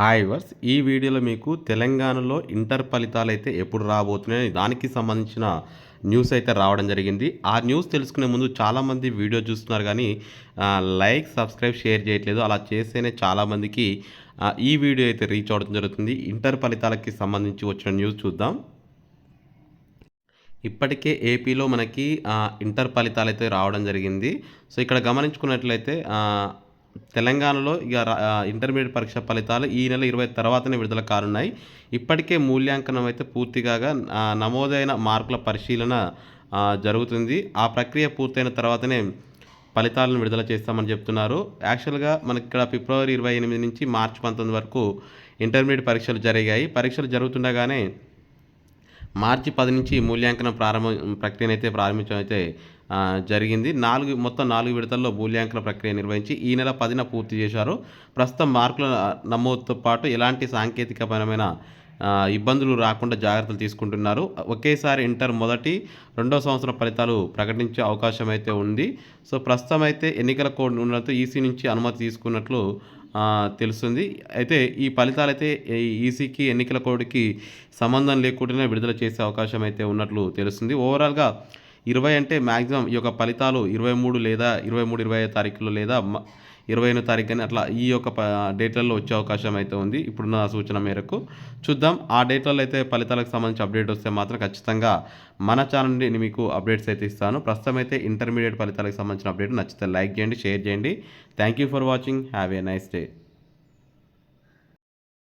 Hi verse ఈ వీడియోలో మీకు తెలంగాణలో ఇంటర్ ఫలితాలు అయితే ఎప్పుడు రాబోతున్నాయి దానికి సంబంధించిన న్యూస్ అయితే రావడం జరిగింది. ఆ న్యూస్ తెలుసుకునే ముందు చాలామంది వీడియో చూస్తున్నారు కానీ లైక్ సబ్స్క్రైబ్ షేర్ చేయట్లేదు. అలా చేస్తేనే చాలామందికి ఈ వీడియో అయితే రీచ్ అవడం జరుగుతుంది. ఇంటర్ ఫలితాలకి సంబంధించి వచ్చిన న్యూస్ చూద్దాం. ఇప్పటికే ఏపీలో మనకి ఇంటర్ ఫలితాలు అయితే రావడం జరిగింది. సో ఇక్కడ గమనించుకున్నట్లయితే తెలంగాణలో ఇక ఇంటర్మీడియట్ పరీక్ష ఫలితాలు ఈ నెల ఇరవై తర్వాతనే విడుదల కానున్నాయి. ఇప్పటికే మూల్యాంకనం అయితే పూర్తిగా నమోదైన మార్కుల పరిశీలన జరుగుతుంది. ఆ ప్రక్రియ పూర్తయిన తర్వాతనే ఫలితాలను విడుదల చేస్తామని చెప్తున్నారు. యాక్చువల్గా మనకి ఇక్కడ ఫిబ్రవరి ఇరవై ఎనిమిది నుంచి మార్చి పంతొమ్మిది వరకు ఇంటర్మీడియట్ పరీక్షలు జరిగాయి. పరీక్షలు జరుగుతుండగానే మార్చి పది నుంచి మూల్యాంకనం ప్రారంభం ప్రక్రియను అయితే ప్రారంభించడం అయితే జరిగింది. నాలుగు మొత్తం నాలుగు విడతల్లో మూల్యాంకన ప్రక్రియ నిర్వహించి ఈ నెల పదిన పూర్తి చేశారు. ప్రస్తుతం మార్కుల నమోదుతో పాటు ఎలాంటి సాంకేతికపరమైన ఇబ్బందులు రాకుండా జాగ్రత్తలు తీసుకుంటున్నారు. ఒకేసారి ఇంటర్ మొదటి రెండో సంవత్సరం ఫలితాలు ప్రకటించే అవకాశం అయితే ఉంది. సో ప్రస్తుతం అయితే ఎన్నికల కోడ్ ఉండడంతో ఈసీ నుంచి అనుమతి తీసుకున్నట్లు తెలుస్తుంది. అయితే ఈ ఫలితాలు అయితే ఈసీకి ఎన్నికల కోడ్కి సంబంధం లేకుండానే విడుదల చేసే అవకాశం అయితే ఉన్నట్లు తెలుస్తుంది. ఓవరాల్గా ఇరవై అంటే మ్యాక్సిమం ఈ యొక్క ఫలితాలు ఇరవై మూడు లేదా ఇరవై మూడు ఇరవై ఐదు తారీఖులో లేదా ఇరవై ఎనిమిది తారీఖు కానీ అట్లా ఈ యొక్క డేట్లలో వచ్చే అవకాశం అయితే ఉంది. ఇప్పుడున్న సూచన మేరకు చూద్దాం. ఆ డేట్లలో అయితే ఫలితాలకు సంబంధించి అప్డేట్ వస్తే మాత్రం ఖచ్చితంగా మన ఛానల్ నుండి మీకు అప్డేట్స్ అయితే ఇస్తాను. ప్రస్తుతం అయితే ఇంటర్మీడియట్ ఫలితాలకు సంబంధించిన అప్డేట్ నచ్చితే లైక్ చేయండి షేర్ చేయండి. Thank you for watching. Have a nice day.